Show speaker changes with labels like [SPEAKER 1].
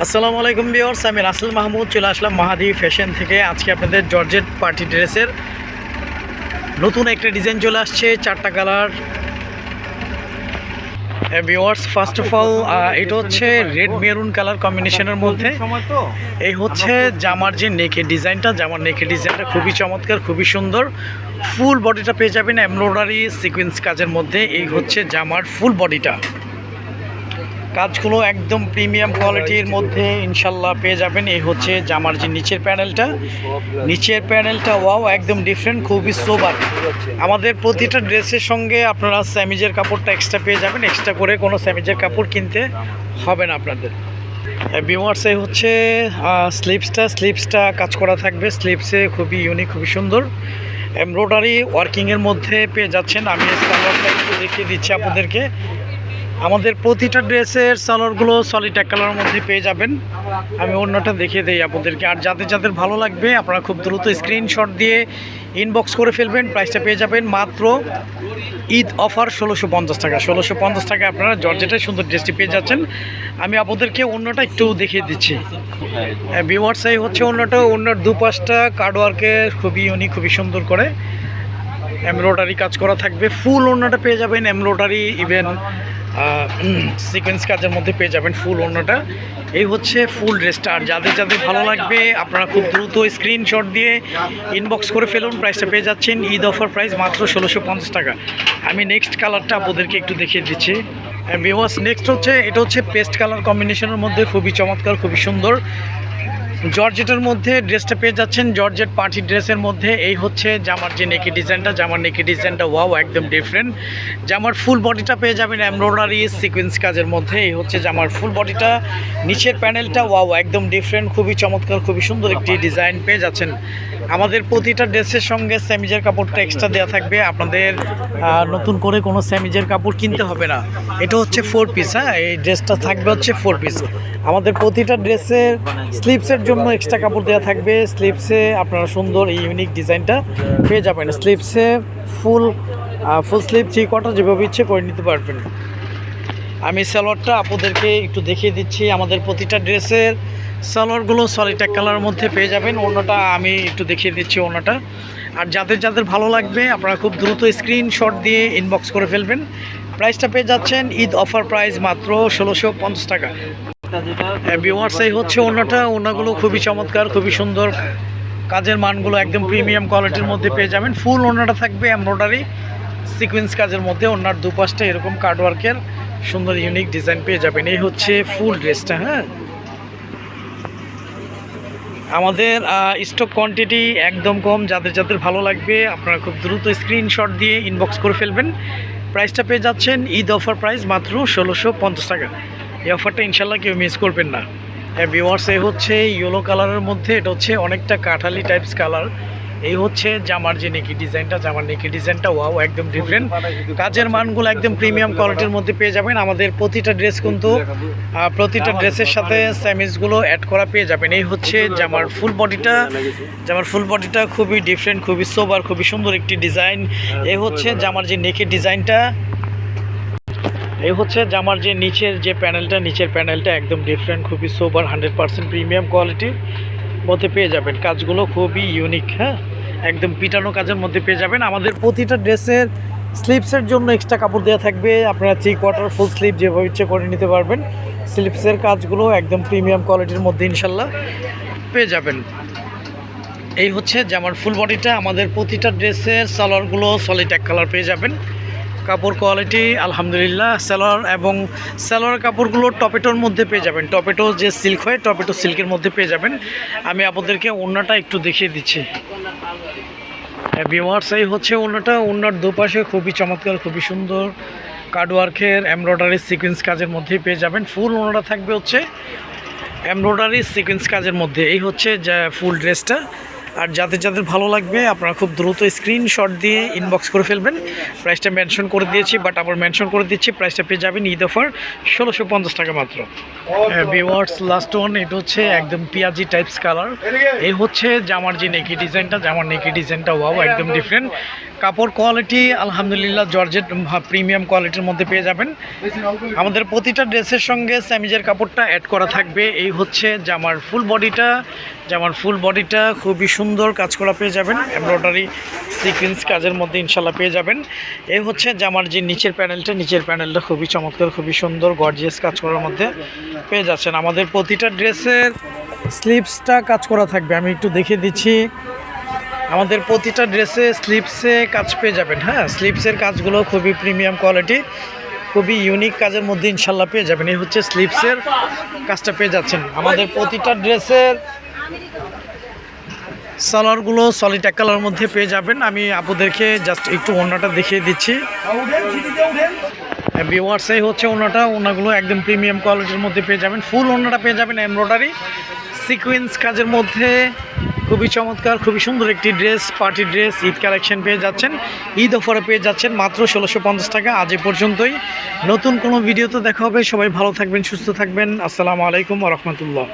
[SPEAKER 1] আসসালামু আলাইকুম বিয়ার্স আমি রাসেল মাহমুদ, চলে আসলাম মাহাদি ফ্যাশন থেকে। আজকে আপনাদের জর্জেট পার্টি ড্রেসের নতুন একটা ডিজাইন চলে আসছে, চারটা colour. Viewers first of all এটা হচ্ছে রেড মেরুন কালার কম্বিনেশনের মধ্যে। এই হচ্ছে জামার যে নেকে ডিজাইনটা, জামার নেকে ডিজাইনটা খুবই চমৎকার, খুবই সুন্দর। ফুল বডিটা পেয়ে যাবেন এমব্রয়ডারি সিকোয়েন্স কাজের মধ্যে। এই হচ্ছে জামার ফুল বডিটা। কাজগুলো একদম প্রিমিয়াম কোয়ালিটির মধ্যে ইনশাল্লাহ পেয়ে যাবেন। এই হচ্ছে জামার যে নিচের প্যানেলটা। নিচের প্যানেলটা ওয়াও, একদম ডিফারেন্ট খুবই সোবার আমাদের প্রতিটা ড্রেসের সঙ্গে আপনারা স্যামিজের কাপড়টা এক্সট্রা পেয়ে যাবেন। এক্সট্রা করে কোনো স্যামিজের কাপড় কিনতে হবে না আপনাদের। বিমার্সে হচ্ছে স্লিপসটা স্লিপসটা কাজ করা থাকবে। স্লিপসে খুবই ইউনিক খুবই সুন্দর। এমব্রয়ডারি ওয়ার্কিংয়ের মধ্যে পেয়ে যাচ্ছেন। আমি সালোয়ারটা একটু দেখিয়ে দিচ্ছি আপনাদেরকে। আমাদের প্রতিটা ড্রেসের সালোয়ারগুলো সলিড এক কালারের মধ্যে পেয়ে যাবেন। আমি অন্যটা দেখিয়ে দিই আপনাদেরকে। আর যাদের যাদের ভালো লাগবে, আপনারা খুব দ্রুত স্ক্রিনশট দিয়ে ইনবক্স করে ফেলবেন প্রাইসটা পেয়ে যাবেন মাত্র ঈদ অফার ষোলোশো পঞ্চাশ টাকা। ষোলোশো পঞ্চাশ টাকা আপনারা জর্জেটের সুন্দর ড্রেসটি পেয়ে যাচ্ছেন। আমি আপনাদেরকে অন্যটা একটু দেখিয়ে দিচ্ছি। ভিওয়ার্সাই হচ্ছে অন্যটা। অন্যর দুপাশটা কার্ডওয়ার্কে খুবই ইউনিক খুবই সুন্দর করে এমব্রয়ডারি কাজ করা থাকবে। ফুল অন্যটা পেয়ে যাবেন এমব্রয়ডারি ইভেন সিকোয়েন্স কাজের মধ্যে পেয়ে যাবেন ফুল অন্যটা। এই হচ্ছে ফুল ড্রেসটা। আর যাদের যাদের ভালো লাগবে, আপনারা খুব দ্রুত স্ক্রিনশট দিয়ে ইনবক্স করে ফেলুন। প্রাইসটা পেয়ে যাচ্ছেন। ঈদ অফার প্রাইস মাত্র ষোলোশো পঞ্চাশ টাকা। আমি নেক্সট কালারটা আপনাদেরকে একটু দেখিয়ে দিচ্ছি। বিওয়াস নেক্সট হচ্ছে, এটা হচ্ছে পেস্ট কালার কম্বিনেশনের মধ্যে। খুবই চমৎকার, খুবই সুন্দর। জর্জেটের মধ্যে ড্রেসটা পেয়ে যাচ্ছেন। জর্জেট পার্টি ড্রেসের মধ্যে এই হচ্ছে জামার যে নেকি ডিজাইনটা, জামার নেকি ডিজাইনটা ওয়াও, একদম ডিফারেন্ট জামার ফুল বডিটা পেয়ে যাবেন এমব্রয়ডারি সিকোয়েন্স কাজের মধ্যে। এই হচ্ছে জামার ফুল বডিটা নিচের প্যানেলটা ওয়াও, একদম ডিফারেন্ট খুবই চমৎকার, খুবই সুন্দর একটি ডিজাইন পেয়ে যাচ্ছেন। আমাদের প্রতিটা ড্রেসের সঙ্গে স্যামিজের কাপড়টা এক্সট্রা দেওয়া থাকবে। আপনাদের নতুন করে কোনো স্যামিজের কাপড় কিনতে হবে না। এটা হচ্ছে ফোর পিস হ্যাঁ? এই ড্রেসটা থাকবে হচ্ছে ফোর পিস আমাদের প্রতিটা ড্রেসের স্লিপসের জন্য এক্সট্রা কাপড় দেওয়া থাকবে স্লিপসে আপনারা সুন্দর এই ইউনিক ডিজাইনটা পেয়ে যাবেন। স্লিপসে full full sleeve three quarter যেভাবে ইচ্ছে করে নিতে পারবেন। আমি সালোয়ারটা আপনাদেরকে একটু দেখিয়ে দিচ্ছি। আমাদের প্রতিটা ড্রেসের সালোয়ারগুলো সলিড এক কালারের মধ্যে পেয়ে যাবেন। অন্যটা আমি একটু দেখিয়ে দিচ্ছি অন্যটা আর যাদের যাদের ভালো লাগবে, আপনারা খুব দ্রুত স্ক্রিনশট দিয়ে ইনবক্স করে ফেলবেন। প্রাইসটা পেয়ে যাচ্ছেন ঈদ অফার প্রাইস মাত্র ষোলোশো টাকা। ভিওয়ার্স এই হচ্ছে অন্যটা অন্যগুলো খুবই চমৎকার, খুবই সুন্দর। কাজের মানগুলো একদম প্রিমিয়াম কোয়ালিটির মধ্যে পেয়ে যাবেন। ফুল ওনাটা থাকবে এমব্রয়ডারি, সিকোয়েন্স কাজের মধ্যে। ওনার দুপাশটা এরকম কার্ডওয়ার্কের সুন্দর ইউনিক ডিজাইন পেয়ে যাবেন। এই হচ্ছে ফুল ড্রেসটা হ্যাঁ? আমাদের স্টক কোয়ান্টিটি একদম কম। যাদের যাদের ভালো লাগবে, আপনারা খুব দ্রুত স্ক্রিনশট দিয়ে ইনবক্স করে ফেলবেন। প্রাইসটা পেয়ে যাচ্ছেন। ঈদ অফার প্রাইস মাত্র ষোলোশো টাকা। এই অফারটা ইনশাল্লাহ কেউ মিস করবেন না। হ্যাঁ ভিওয়ার্স এই হচ্ছে ইয়েলো কালারের মধ্যে, এটা হচ্ছে অনেকটা কাঠালি টাইপস কালার এই হচ্ছে জামার যে নেকি ডিজাইনটা জামার নেকি ডিজাইনটা ওয়াও একদম ডিফারেন্ট কাজের মানগুলো একদম প্রিমিয়াম কোয়ালিটির মধ্যে পেয়ে যাবেন। আমাদের প্রতিটা ড্রেস কিন্তু প্রতিটা ড্রেসের সাথে স্যামিজগুলো অ্যাড করা পেয়ে যাবেন। এই হচ্ছে জামার ফুল বডিটা জামার ফুল বডিটা খুবই ডিফারেন্ট খুবই সোবার খুবই সুন্দর একটি ডিজাইন এই হচ্ছে জামার যে নেকের ডিজাইনটা এই হচ্ছে জামার যে নিচের যে প্যানেলটা, নিচের প্যানেলটা একদম ডিফারেন্ট খুবই সোবার হান্ড্রেড পার্সেন্ট প্রিমিয়াম কোয়ালিটির মধ্যে পেয়ে যাবেন। কাজগুলো খুবই ইউনিক হ্যাঁ? একদম পিটানো কাজের মধ্যে পেয়ে যাবেন। আমাদের প্রতিটা ড্রেসের স্লিপসের জন্য এক্সট্রা কাপড় দেওয়া থাকবে। আপনারা থ্রি কোয়ার্টার ফুল স্লিপ যেভাবে ইচ্ছে করে নিতে পারবেন। স্লিপসের কাজগুলো একদম প্রিমিয়াম কোয়ালিটির মধ্যে ইনশাল্লাহ পেয়ে যাবেন। এই হচ্ছে জামার ফুল বডিটা আমাদের প্রতিটা ড্রেসের সালোয়ারগুলো সলিড এক কালার পেয়ে যাবেন। কাপড় কোয়ালিটি আলহামদুলিল্লাহ সালোয়ার এবং সালোয়ার কাপড়গুলো টপেটোর মধ্যে পেয়ে যাবেন। টপেটো যে সিল্ক হয়, টপেটো সিল্কের মধ্যে পেয়ে যাবেন। আমি আপনাদেরকে ওড়নাটা একটু দেখিয়ে দিচ্ছি। বিমার্স এই হচ্ছে ওড়নাটা। ওড়নার দুপাশে খুবই চমৎকার, খুবই সুন্দর কার্ডওয়ার্কের এমব্রয়ডারি সিকোয়েন্স কাজের মধ্যেই পেয়ে যাবেন। ফুল ওড়নাটা থাকবে হচ্ছে এমব্রয়ডারি সিকোয়েন্স কাজের মধ্যে। এই হচ্ছে যা ফুল ড্রেসটা আর যাদের যাদের ভালো লাগবে আপনারা খুব দ্রুত স্ক্রিনশট দিয়ে ইনবক্স করে ফেলবেন। প্রাইসটা মেনশন করে দিয়েছি বাট আবার মেনশন করে দিচ্ছি প্রাইসটা পেয়ে যাবেন ঈদ অফার ষোলোশো পঞ্চাশ টাকা মাত্র। ভিওয়ার্স লাস্ট ওয়ান এটা হচ্ছে একদম পিয়াজি টাইপস কালার এই হচ্ছে জামার যে নেকি ডিজাইনটা জামার নেকি ডিজাইনটা ওয়াও একদম ডিফারেন্ট কাপড় কোয়ালিটি আলহামদুলিল্লাহ জর্জেট প্রিমিয়াম কোয়ালিটির মধ্যে পেয়ে যাবেন। আমাদের প্রতিটা ড্রেসের সঙ্গে স্যামিজের কাপড়টা অ্যাড করা থাকবে। এই হচ্ছে জামার ফুল বডিটা জামার ফুল বডিটা খুবই সুন্দর কাজ করা পেয়ে যাবেন। এমব্রয়ডারি সিকোয়েন্স কাজের মধ্যে ইনশাল্লাহ পেয়ে যাবেন। এই হচ্ছে জামার যে নিচের প্যানেলটা নিচের প্যানেলটা খুবই চমৎকার, খুবই সুন্দর গর্জিয়াস কাজ করার মধ্যে পেয়ে যাচ্ছেন। আমাদের প্রতিটা ড্রেসের স্লিপসটা কাজ করা থাকবে। আমি একটু দেখিয়ে দিচ্ছি। আমাদের প্রতিটা ড্রেসে স্লিপসে কাজ পেয়ে যাবেন হ্যাঁ? স্লিপসের কাজগুলো খুবই প্রিমিয়াম কোয়ালিটি খুবই ইউনিক কাজের মধ্যে ইনশাল্লাহ পেয়ে যাবেন। এই হচ্ছে স্লিপসের কাজটা পেয়ে যাচ্ছেন। আমাদের প্রতিটা ড্রেসের সালোয়ারগুলো সলিড এক কালার মধ্যে পেয়ে যাবেন। আমি আপুদেরকে জাস্ট একটু ওনাটা দেখিয়ে দিচ্ছি। ভিওয়ার্সে হচ্ছে ওনাটা ওনাগুলো একদম প্রিমিয়াম কোয়ালিটির মধ্যে পেয়ে যাবেন। ফুল ওনাটা পেয়ে যাবেন এমব্রয়ডারি সিকোয়েন্স কাজের মধ্যে খুবই চমৎকার, খুবই সুন্দর একটি dress party dress Eid collection পেয়ে যাচ্ছেন। ঈদ অফারে পেয়ে যাচ্ছেন মাত্র ষোলোশো পঞ্চাশ টাকা। আজ এ পর্যন্তই। নতুন কোনো ভিডিওতে দেখা হবে। সবাই ভালো থাকবেন, সুস্থ থাকবেন। আসসালামু আলাইকুম রহমতুল্লাহ।